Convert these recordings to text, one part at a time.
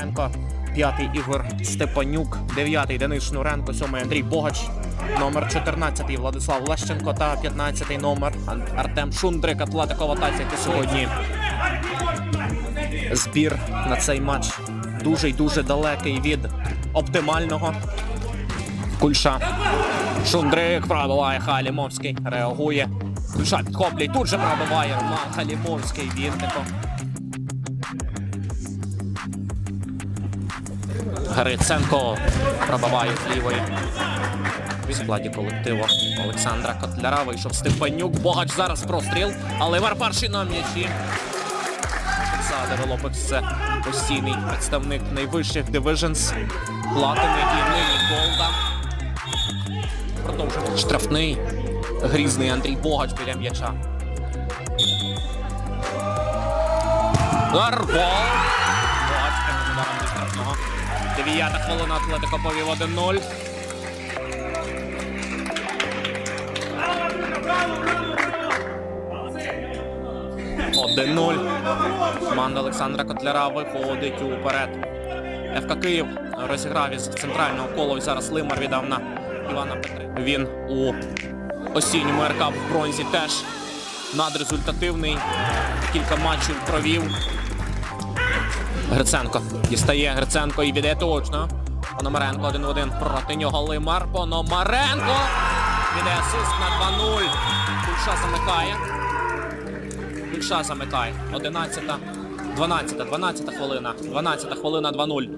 Пономаренко, п'ятий Ігор Степанюк, дев'ятий Денис Шнуренко, сьомий Андрій Богач, номер 14 Владислав Лещенко та 15 номер Артем Шундрик, Атлетикова Тація сьогодні. Збір на цей матч дуже й дуже далекий від оптимального. Кульша. Шундрик пробиває Халімовський. Реагує. Кульша підхоплює. Тут же пробиває Роман Халімовський. Віннико. Гриценко пробиває з лівої. В складі колективу Олександра Котляра вийшов Степанюк. Богач зараз простріл, але Вар перший на м'ячі. Олександр Лопець це постійний представник найвищих дивиженс. Платини і нині Голда. Продовжує штрафний. Грізний Андрій Богач біля м'яча. Удар, Дев'ята хвилина Атлетико повів 1-0. Один 0 Команда Олександра Котляра виходить уперед. ФК Київ розіграв із центрального кола. І зараз Лимар віддав на Івана Петри. Він у осінньому РК в бронзі теж надрезультативний. Кілька матчів провів. Гриценко дістає Гриценко і віде точно. Пономаренко один в один проти нього Лимар. Пономаренко. Віде асист на 2-0. Кульша замикає. Кульша замикає. 11, 12, 12-та хвилина. 12-та хвилина 2-0.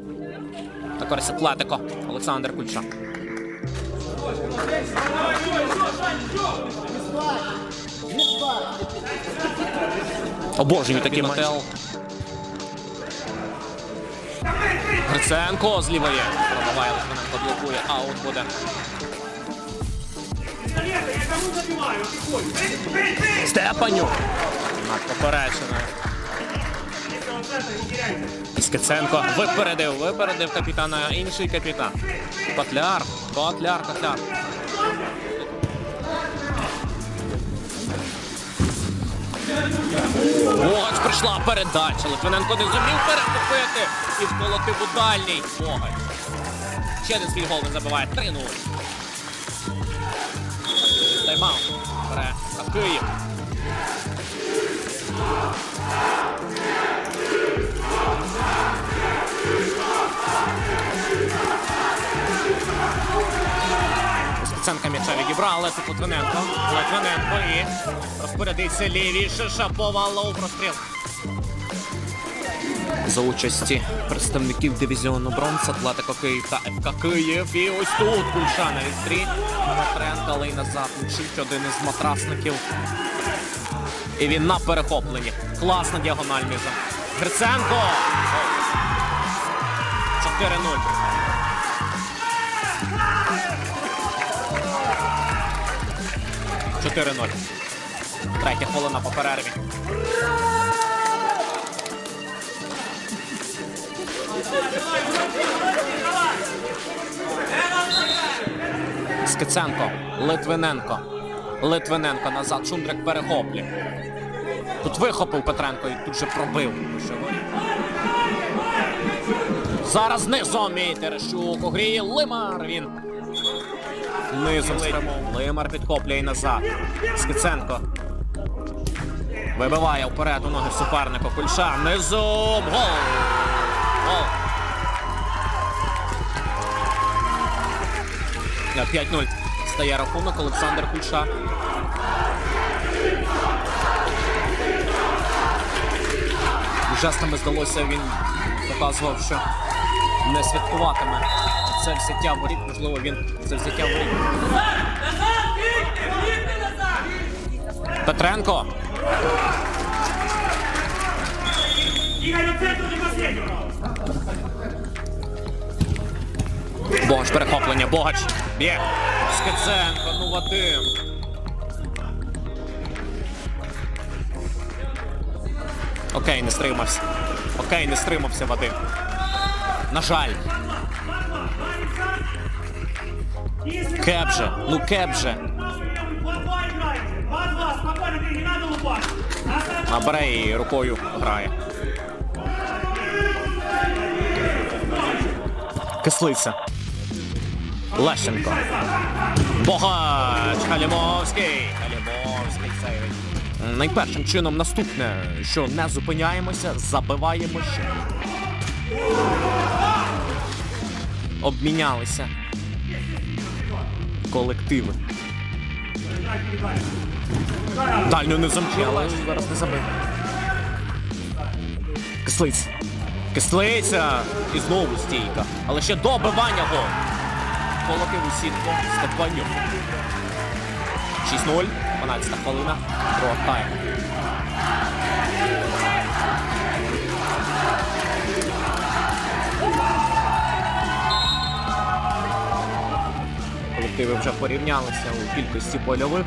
На користь Атлетико. Олександр Кульша. Обожнюю такий мотел. Гриценко з лівої. Пробиває Литвиненко, блокує. Аут буде. Степаню. Над попереченою. Іскиценко випередив, випередив капітана, інший капітан. Котляр, Котляр, Котляр. Богач прийшла передача. Литвиненко не зумів перехопити і вколотив у дальній. Богач. Ще один свій гол не забиває. 3-0. Тайм-аут. Бере Київ. Спеценка м'яча відібрали. Тут Литвиненко. Литвиненко і розпорядиться лівіше. Шапова лоу простріл. За участі представників дивізіону бронз Атлетико Київ та ФК Київ. І ось тут Кульша на відстрі. Матренко, але й назад мчить один із матрасників. І він на перехопленні. Класна діагональ міжа. Гриценко! 4-0. Чотири 0 Третя хвилина по перерві. Скиценко, Литвиненко. Литвиненко назад. Шундрик перехоплює. Тут вихопив Петренко і тут же пробив. Зараз низом мій Терещук огріє Лимар. Він низом. Лимар підхоплює і назад. Скиценко. Вибиває вперед у ноги суперника. Кульша низом. Гол! Гол! 5-0 стає рахунок Олександр Кульша. Жестами здалося, він показував, що не святкуватиме це взяття воріт. Можливо, він це взяття воріт. Петренко. Богач перехоплення. Богач. Б'є. Скиценко. Ну Вадим. Окей, не стримався. Окей, не стримався Вадим. На жаль. Кеп же. Ну кеп же. 2-2 играете! 2-2, спокойно, не надо лупать! А бере і рукою грає. Кислиця. Лещенко. Богач. Халімовський. Халімовський сейвить. Найпершим чином наступне, що не зупиняємося, забиваємо ще. Обмінялися. Колективи. Дальню не але зараз не забив. Кислиця. Кислиця. І знову стійка. Але ще добивання гол. Колотив у сітку Степанюк. 6-0. 12 хвилина. Другого тайму. Колективи вже порівнялися у кількості польових.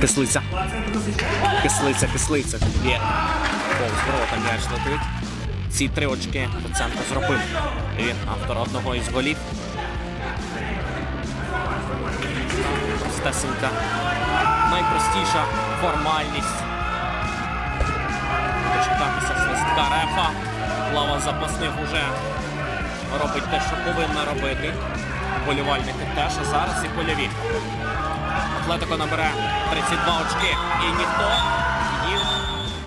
Кислиця. Кислиця, кислиця. Є. Повз ворота м'яч летить. Ці три очки Проценко зробив. Він автор одного із голів. Простесенька. Найпростіша формальність. Дочекатися свистка рефа. Лава запасних уже робить те, що повинна робити. Болівальники теж, а зараз і польові. Атлетико набере 32 очки. І ніхто